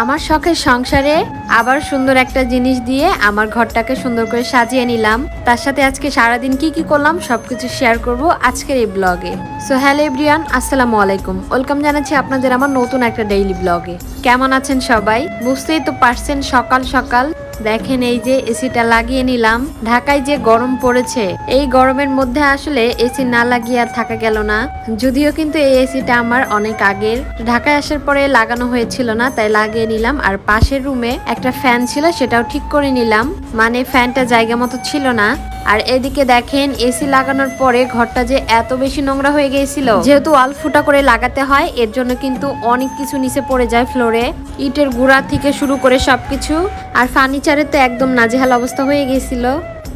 আমার শখের সংসারে আবার সুন্দর একটা জিনিস দিয়ে আমার ঘরটাকে সুন্দর করে সাজিয়ে নিলাম। তার সাথে আজকে সারাদিন কি কি করলাম সবকিছু শেয়ার করব আজকের এই ব্লগে সো হ্যালো এভরিয়ান আসসালামু আলাইকুম। ওয়েলকাম জানাচ্ছি আপনাদের আমার নতুন একটা ডেইলি ব্লগে কেমন আছেন সবাই? বুঝতেই তো পারছেন সকাল সকাল দেখেন এই যে এসিটা লাগিয়ে নিলাম। ঢাকায় যে গরম পড়েছে, এই গরমের মধ্যে আসলে এসি না লাগিয়ে আর থাকা গেল না। যদিও কিন্তু এই এসিটা আমার অনেক আগের। ঢাকায় আসার পরে লাগানো হয়েছিল না, তাই লাগিয়ে নিলাম। আর পাশের রুমে একটা ফ্যান ছিল, সেটাও ঠিক করে নিলাম। মানে ফ্যানটা জায়গা মতো ছিল না। আর এদিকে দেখেন এসি লাগানোর পরে ঘরটা যে এত বেশি নোংরা হয়ে গিয়েছিল। যেহেতু ওয়াল ফুটা করে লাগাতে হয়, এর জন্য কিন্তু অনেক কিছু নিচে পড়ে যায় ফ্লোরে। ইটের গুড়া থেকে শুরু করে সবকিছু। আর ফার্নিচারে তো একদম নাজেহাল অবস্থা হয়ে গিয়েছিল।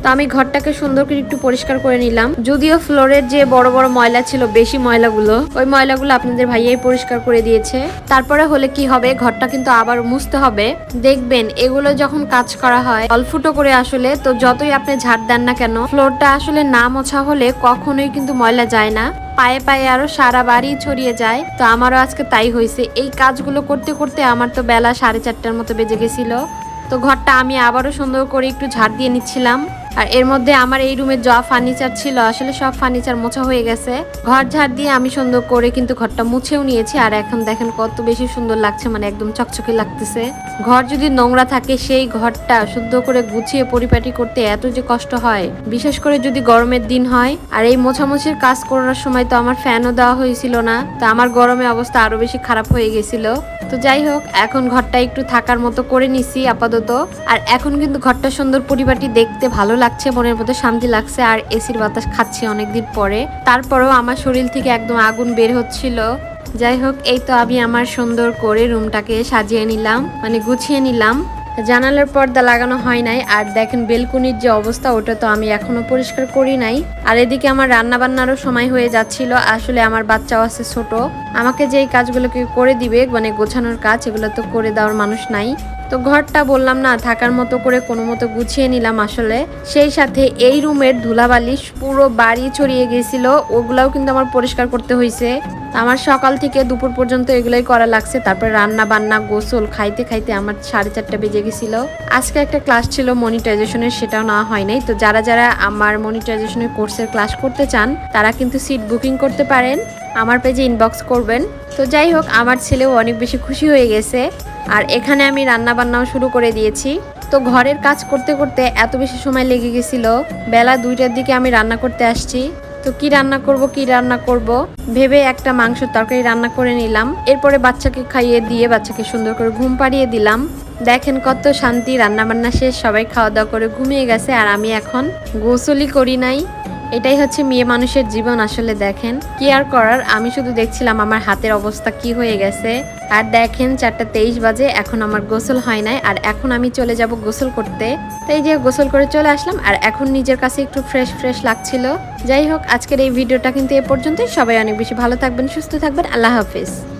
তো আমি ঘরটাকে সুন্দর করে একটু পরিষ্কার করে নিলাম। যদিও ফ্লোরের যে বড় বড় ময়লা ছিল, বেশি ময়লাগুলো, ওই ময়লাগুলো আপনাদের ভাইয়াই পরিষ্কার করে দিয়েছে। তারপরে হলে কি হবে, ঘরটা কিন্তু আবার মুছতে হবে। দেখবেন, এগুলো যখন কাজ করা হয়, অল্ফুটো করে আসলে, তো যতই আপনি ঝাড় দেন না কেন, ফ্লোরটা আসলে না মোছা হলে কখনোই কিন্তু ময়লা যায় না। পায়ে পায়ে আরও সারা বাড়ি ছড়িয়ে যায়। তো আমারও আজকে তাই হয়েছে। এই কাজগুলো করতে করতে আমার তো বেলা সাড়ে চারটার মতো বেজে গেছিল। তো ঘরটা আমি আবারও সুন্দর করে একটু ঝাড় দিয়ে নিচ্ছিলাম। আর এর মধ্যে আমার এই রুমে যা ফার্নিচার ছিল, আসলে সব ফার্নিচার মোছা হয়ে গেছে। ঘর ঝাড় দিয়ে আমি সুন্দর করে কিন্তু ঘরটা মুছেও নিয়েছি, আর এখন দেখেন কত বেশি সুন্দর লাগছে মানে একদম চকচকে লাগতেছে। ঘর যদি নোংরা থাকে, সেই ঘরটা শুদ্ধ করে গুছিয়ে পরিপাটি করতে এত যে কষ্ট হয়। বিশেষ করে যদি গরমের দিন হয়, আর এই মোছামুছির কাজ করার সময় তো আমার ফ্যানও দেওয়া হয়েছিল না, তো আমার গরমে অবস্থা আরও বেশি খারাপ হয়ে গেছিল। তো যাই হোক, এখন ঘরটা একটু থাকার মতো করে নিছি আপাতত। আর এখন কিন্তু ঘরটা সুন্দর পরিবারটি দেখতে ভালো লাগছে, মনের মতো শান্তি লাগছে, আর এসির বাতাস খাচ্ছি অনেকদিন পরে। তারপরেও আমার শরীর থেকে একদম আগুন বের হচ্ছিল। যাই হোক, এই তো আমি আমার সুন্দর করে রুমটাকে সাজিয়ে নিলাম মানে গুছিয়ে নিলাম। জানালার পর্দা লাগানো হয় নাই। আর দেখেন বেলকুনির যে অবস্থা, ওটা তো আমি এখনও পরিষ্কার করি নাই। আর এদিকে আমার রান্না বান্নারও সময় হয়ে যাচ্ছিল। আসলে আমার বাচ্চাও আছে ছোট। আমাকে যে এই কাজগুলোকে করে দিবে মানে গোছানোর কাজ, এগুলো তো করে দেওয়ার মানুষ নাই। তো ঘরটা বললাম না, থাকার মতো করে কোনো মতো গুছিয়ে নিলাম আসলে। সেই সাথে এই রুমের ধুলাবালিশ পুরো বাড়ি ছড়িয়ে গেছিল। ওগুলাও কিন্তু আমার পরিষ্কার করতে হয়েছে আমার সকাল থেকে দুপুর পর্যন্ত এগুলোই করা লাগছে। তারপর রান্না বান্না, গোসল, খাইতে খাইতে আমার সাড়ে চারটা বেজে গেছিল। আজকে একটা ক্লাস ছিল মনিটাইজেশনের, সেটাও নেওয়া হয় নাই। তো যারা যারা আমার মনিটাইজেশনের কোর্সের ক্লাস করতে চান, তারা কিন্তু সিট বুকিং করতে পারেন। আমার পেজে ইনবক্স করবেন। তো যাই হোক, আমার ছেলেও অনেক বেশি খুশি হয়ে গেছে। আর এখানে আমি রান্না বান্নাও শুরু করে দিয়েছি। তো ঘরের কাজ করতে করতে এত বেশি সময় লেগে গেছিল। বেলা দুইটার দিকে আমি রান্না করতে আসছি। তো কি রান্না করব, কি রান্না করব? ভেবে একটা মাংসের তরকারি রান্না করে নিলাম। এরপরে বাচ্চাকে খাইয়ে দিয়ে বাচ্চাকে সুন্দর করে ঘুম পাড়িয়ে দিলাম। দেখেন কত শান্তি রান্না বান্না শেষ, সবাই খাওয়া দাওয়া করে ঘুমিয়ে গেছে, আর আমি এখন গোসলি করি নাই। এটাই হচ্ছে মেয়ে মানুষের জীবন আসলে দেখেন। কি আর করার, আমি শুধু দেখছিলাম আমার হাতের অবস্থা কি হয়ে গেছে। আর দেখেন, চারটা তেইশ বাজে, এখন আমার গোসল হয় নাই। আর এখন আমি চলে যাব গোসল করতে। তাই যে গোসল করে চলে আসলাম, আর এখন নিজের কাছে একটু ফ্রেশ ফ্রেশ লাগছিল। যাই হোক, আজকের এই ভিডিওটা কিন্তু এ পর্যন্তই। সবাই অনেক বেশি ভালো থাকবেন, সুস্থ থাকবেন। আল্লাহ হাফিজ।